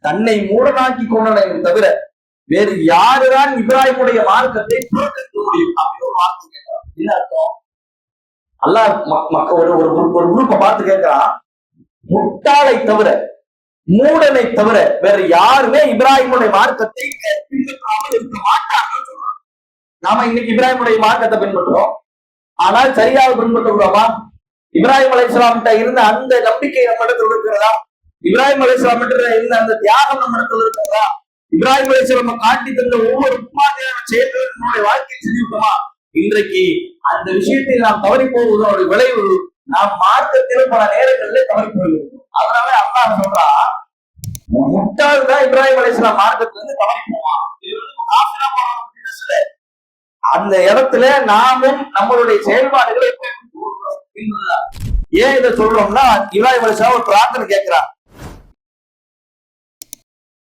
தன்னை மூடனாக்கி கொண்டனையும் தவிர வேறு யாருதான் இப்ராஹிமுடைய மார்க்கத்தை புறக்கணிக்க முடியும் அப்படின்னு ஒரு வார்த்தை கேட்கிறான். என்ன அர்த்தம்? அல்லா மக்க- ஒரு ஒரு ஒரு குரூப்பை பார்த்து கேட்கிறான். முட்டாளை தவிர மூடனை தவிர வேற யாருமே இப்ராஹிமுடைய மார்க்கத்தை பின்பற்றாமல் இருக்க மாட்டாங்கன்னு சொல்றான். நாம இன்னைக்கு இப்ராஹிமுடைய மார்க்கத்தை பின்பற்றோம் ஆனால் சரியாக பின்பற்றுகிறோமா இப்ராஹிம் அலைஹிஸ்ஸலாம் கிட்ட இருந்த அந்த நம்பிக்கை நம்ம இடத்துல இருக்கிறதா? இப்ராஹிம் அலிஸ்லாம் இருந்த அந்த தியாகம் நம்ம இடத்துல இருக்கிறதா இப்ராஹிம் அலைஹிஸ்ஸலாம் காட்டி தந்த ஒவ்வொரு முன்மாதிரியான செயல்களும் நம்முடைய வாழ்க்கையில் செஞ்சிருக்கோமா இன்றைக்கு அந்த விஷயத்தை நாம் தவறி போவதோட விளைவு நாம் மார்க்கத்திலும் பல நேரங்களில் தவறி போகிறோம் அதனால அல்லாஹ் சொல்றா முட்டாள் தான் இப்ராஹிம் அலிஸ்லாம் மார்க்கத்துல இருந்து தவறி போவான். அந்த இடத்துல நாமும் நம்மளுடைய செயல்பாடுகளை ஏன் இதை சொல்றோம்னா இப்ராஹிம் அலிஸ்லாம் ஒரு பிரார்த்தனை கேட்கிறான்